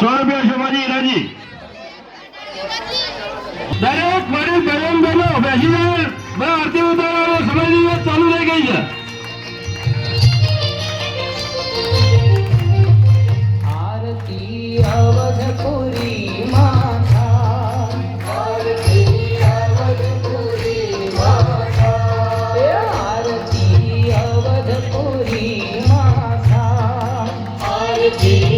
સો રૂપિયા શોભાજી દરેક વડીલ બહેન બહેનો બેસી જાય બે આરતી ઉતારવાનો સમયની વાત ચાલુ થઈ ગઈ છે. આરતી અવધપુરી માતા. આરતી અવધપુરી માતા આરતી અવધપુરી માતા. આરતી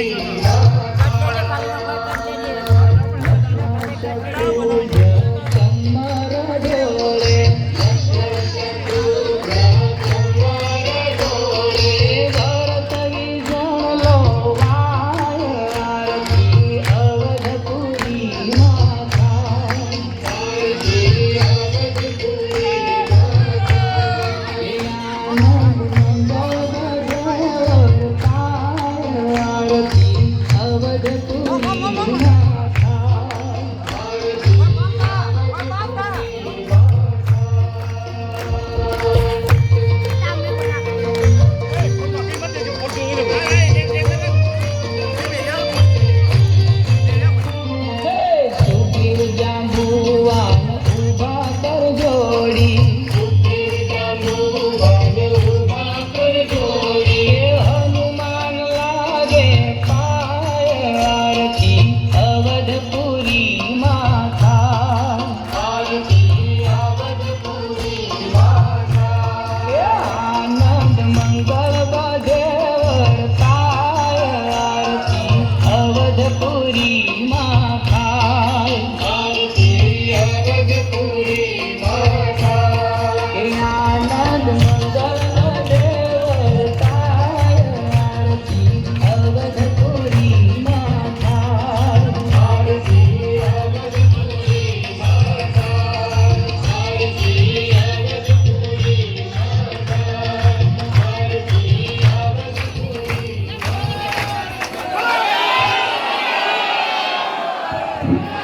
Amen. Hallelujah.